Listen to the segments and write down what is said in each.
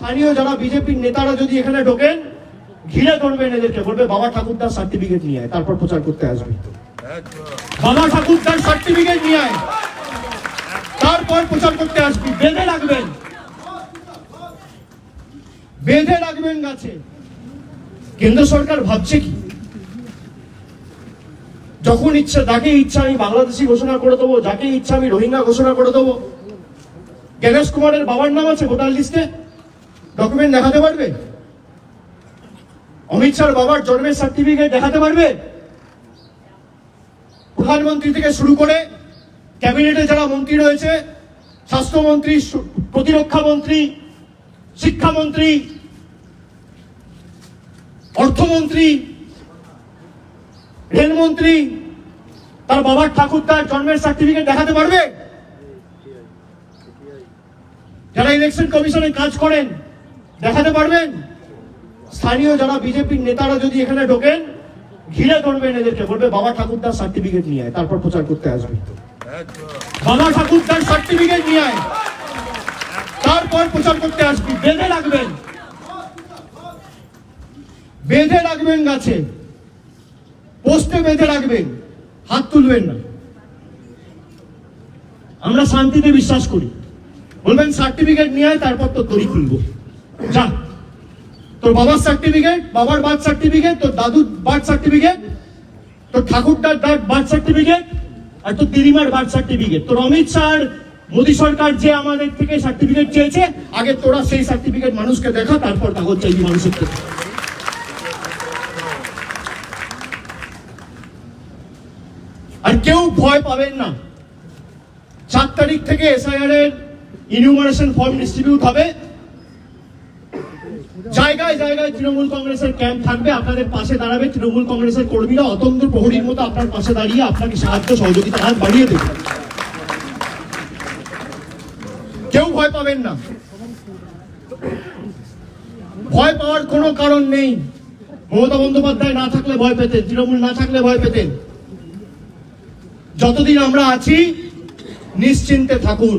স্থানীয় যারা বিজেপির নেতারা যদি এখানে ঢোকেন, ঘিরে ধরবেন এদেরকে, বলবে, বাবা ঠাকুরদার সার্টিফিকেট নিয়ে আয়, তারপর প্রচার করতে আসবে। বাবা ঠাকুরদার সার্টিফিকেট নিয়ে আয়, তারপর প্রচার করতে আসবি। বেঁধে রাখবেন বেঁধে রাখবেন গাছে। কেন্দ্র সরকার ভাবছে কি? যখন ইচ্ছা, যাকে ইচ্ছা আমি বাংলাদেশি ঘোষণা করে দেবো, যাকে ইচ্ছা আমি রোহিঙ্গা ঘোষণা করে দেবো। গণেশ কুমারের বাবার নাম আছে ভোটার লিস্টে? ডকুমেন্ট দেখাতে পারবে? অমিত শাহর বাবার জন্মের সার্টিফিকেট দেখাতে পারবে? প্রধানমন্ত্রী থেকে শুরু করে ক্যাবিনেটে যারা মন্ত্রী রয়েছে, স্বাস্থ্যমন্ত্রী প্রতিরক্ষা মন্ত্রী, শিক্ষামন্ত্রী, অর্থমন্ত্রী, রেলমন্ত্রী, তার বাবার ঠাকুর তার জন্মের সার্টিফিকেট দেখাতে পারবে? যারা ইলেকশন কমিশনে কাজ করেন দেখাতে পারবেন? স্থানীয় যারা বিজেপির নেতারা যদি এখানে ঢোকেন, ঘিরে ধরবেন এদেরকে, বলবে, বাবা ঠাকুরদার সার্টিফিকেট নিয়ে আয়, তারপর প্রচার করতে আসবে। বাবা ঠাকুরদার সার্টিফিকেট নিয়ে আয়, তারপর প্রচার করতে আসবি। বেঁধে রাখবেন। বেঁধে রাখবেন গাছে। পোস্টে বেঁধে রাখবেন। হাত তুলবেন না। আমরা শান্তিতে বিশ্বাস করি। বলবেন, সার্টিফিকেট নিয়ে তারপর তোর তরি খুলবো। যা। তোর বাবার সার্টিফিকেট বাবার বার্থ সার্টিফিকেট তোর দাদুর বার্থ সার্টিফিকেট তোর ঠাকুরদার বার্থ সার্টিফিকেট আর তোর দিদিমার বার্থ সার্টিফিকেট তোর অমিত শাহ মোদী সরকার যে আমাদের থেকে সার্টিফিকেট চেয়েছে, আগে তোরা সেই সার্টিফিকেট মানুষকে দেখা, তারপর কাগজ চাইবি মানুষের থেকে। আর কেউ ভয় পাবেন না। চার তারিখ থেকে এসআইআর এর ইনিউমারেশন ফর্ম ডিস্ট্রিবিউট হবে। জায়গায় জায়গায় তৃণমূল কংগ্রেসের ক্যাম্প থাকবে, আপনাদের পাশে দাঁড়াবে তৃণমূল কংগ্রেসের কর্মীরা। অতন্ত প্রহরীর মতো আপনার পাশে দাঁড়িয়ে আপনাকে সাহায্য, সহযোগিতা হাত বাড়িয়ে দেবে। কেউ ভয় পাবেন না। ভয় পাওয়ার কোনো কারণ নেই। মমতা বন্দ্যোপাধ্যায় না থাকলে ভয় পেতেন, তৃণমূল না থাকলে ভয় পেতেন। যতদিন আমরা আছি, নিশ্চিন্তে থাকুন।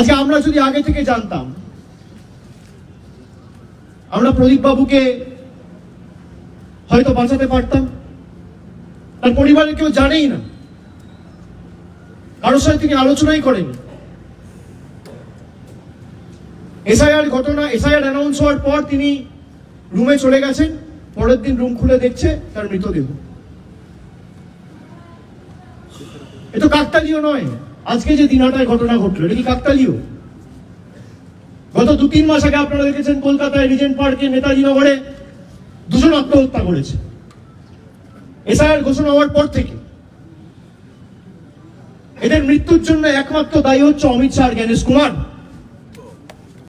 আজকে আমরা যদি আগে থেকে জানতাম, আমরা প্রদীপ বাবুকে হয়তো বাঁচাতে পারতাম। তার পরিবারের কেউ জানেই না। কারোর সাথে তিনি আলোচনাই করেনি এসআইআর ঘটনা, এসআইআর অ্যানাউন্স হওয়ার পর তিনি রুমে চলে গেছেন। পরের দিন রুম খুলে দেখছে তার মৃতদেহ। এ তো কাকতালীয় নয়। আজকে যে দিনহাটায় ঘটনা ঘটলো, এটা কি কাকতালীয়? গত দু তিন মাস আগে আপনারা দেখেছেন, কলকাতায় রিজেন্ট পার্কে নেতাজি নগরে দুজন আত্মহত্যা করেছে। এসআইআর ঘোষণা হওয়ার পর থেকে এদের মৃত্যুর জন্য একমাত্র দায়ী হচ্ছে অমিত শাহ জ্ঞানেশ কুমার।